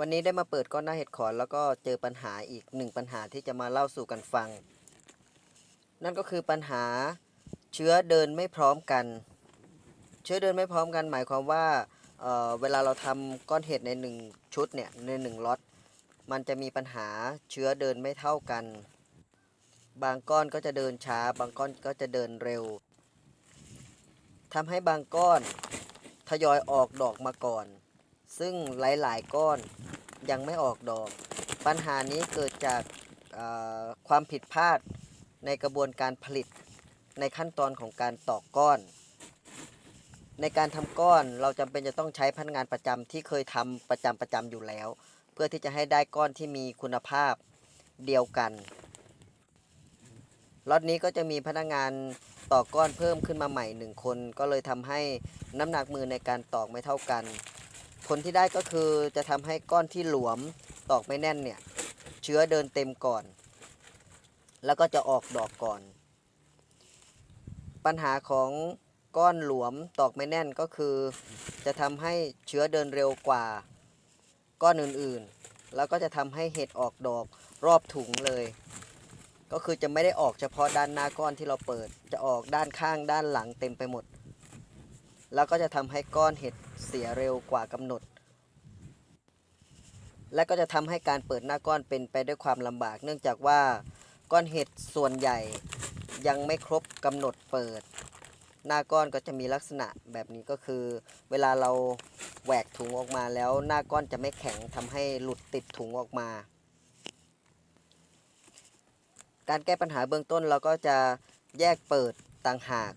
วันนี้ได้มาเปิดก้อนหน้าเห็ดขอนแล้วก็เจอปัญหาอีกหนึ่งปัญหาที่จะมาเล่าสู่กันฟัง นั่นก็คือปัญหาเชื้อเดินไม่พร้อมกัน เชื้อเดินไม่พร้อมกัน หมายความว่าเอ่อเวลาเราทำก้อนเห็ดในหนึ่งชุดเนี่ยในหนึ่งล็อตมันจะมีปัญหาเชื้อเดินไม่เท่ากัน บางก้อนก็จะเดินช้า บางก้อนก็จะเดินเร็วทำให้บางก้อนทยอยออกดอกมาก่อน ซึ่งหลายๆ ก้อน ยังไม่ออกดอก ปัญหานี้เกิดจากความผิดพลาดในกระบวนการผลิตในขั้นตอนของการตอกก้อน ในการทำก้อนเราจำเป็นจะต้องใช้พนักงานประจำที่เคยทำประจำประจำอยู่แล้ว เพื่อที่จะให้ได้ก้อนที่มีคุณภาพเดียวกันล็อตนี้ก็จะมีพนักงานตอกก้อนเพิ่มขึ้นมาใหม่หนึ่งคน ก็เลยทำให้น้ำหนักมือในการตอกไม่เท่ากัน ผลที่ได้ก็คือจะทำให้ก้อนที่หลวมตอกไม่แน่นเนี่ย เชื้อเดินเต็มก่อน แล้วก็จะออกดอกก่อน ปัญหาของก้อนหลวมตอกไม่แน่นก็คือ จะทำให้เชื้อเดินเร็วกว่า ก้อนอื่นๆ แล้วก็จะทำให้เห็ดออกดอกรอบถุงเลย ก็คือจะไม่ได้ออกเฉพาะด้านหน้าก้อนที่เราเปิด จะออกด้านข้างด้านหลังเต็มไปหมด แล้วก็จะทำให้ก้อนเห็ด เสียเร็วกว่ากำหนด และก็จะทำให้การเปิดหน้าก้อนเป็นไปด้วยความลำบาก เนื่องจากว่าก้อนเห็ดส่วนใหญ่ยังไม่ครบกำหนดเปิด หน้าก้อนก็จะมีลักษณะแบบนี้ก็คือ เวลาเราแหวกถุงออกมาแล้วหน้าก้อนจะไม่แข็งทำให้หลุดติดถุงออกมา การแก้ปัญหาเบื้องต้นเราก็จะแยกเปิดต่างหาก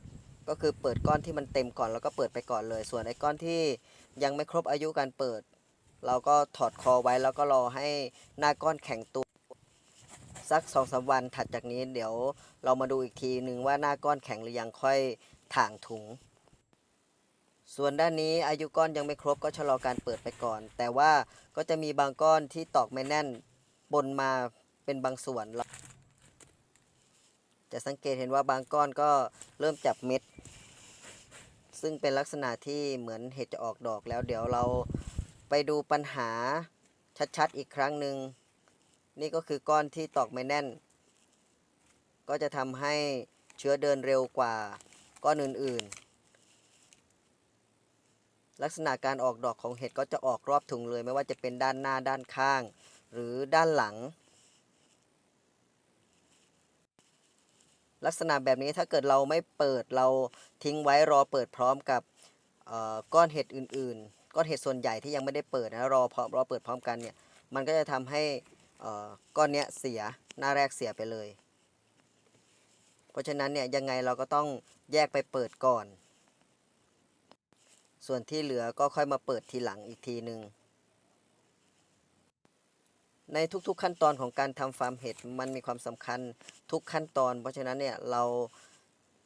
ก็คือเปิดก้อนที่มันเต็มก่อนแล้วก็เปิดไปก่อนเลย ส่วนไอ้ก้อนที่ยังไม่ครบอายุการเปิด เราก็ถอดคอไว้แล้วก็รอให้หน้าก้อนแข็งตัว สักสองสาวันถัดจากนี้เดี๋ยวเรามาดูอีกทีหนึ่งว่าหน้าก้อนแข็งหรือยังค่อยถ่างถุง ส่วนด้านนี้อายุก้อนยังไม่ครบก็ชะลอการเปิดไปก่อน แต่ว่าก็จะมีบางก้อนที่ตอกไม่แน่นปนมาเป็นบางส่วน จะสังเกตเห็นว่าบางก้อนก็เริ่มจับเม็ด ซึ่งเป็นลักษณะที่เหมือนเห็ดจะออกดอกแล้ว เดี๋ยวเราไปดูปัญหาชัดๆอีกครั้งหนึ่งนี่ก็คือก้อนที่ตอกไม่แน่น ก็จะทำให้เชื้อเดินเร็วกว่าก้อนอื่นๆ ลักษณะการออกดอกของเห็ดก็จะออกรอบถุงเลย ไม่ว่าจะเป็นด้านหน้าด้านข้าง หรือด้านหลัง ลักษณะแบบนี้ถ้าเกิดเราไม่เปิดเราทิ้งไว้รอเปิดพร้อมกับอ่อก้อนเห็ดอื่น ๆ ก้อนเห็ดส่วนใหญ่ที่ยังไม่ได้เปิดนะรอพร้อมรอเปิดพร้อมกันเนี่ยมันก็จะทำให้อ่อก้อนเนี้ยเสียหน้าแรกเสียไปเลย เพราะฉะนั้นเนี่ยยังไงเราก็ต้องแยกไปเปิดก่อน ส่วนที่เหลือก็ค่อยมาเปิดทีหลังอีกทีหนึ่ง ในทุกๆขั้นตอนของการทำฟาร์มเห็ดมันมีความสำคัญทุกขั้นตอน เพราะฉะนั้นเนี่ยเรา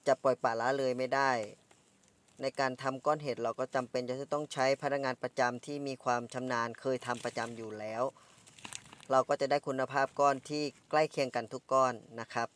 จะปล่อยปละละเลยไม่ได้ ในการทำก้อนเห็ดเราก็จำเป็นจะต้องใช้พนักงานประจำที่มีความชำนาญเคยทำประจำอยู่แล้ว เราก็จะได้คุณภาพก้อนที่ใกล้เคียงกันทุกก้อนนะครับ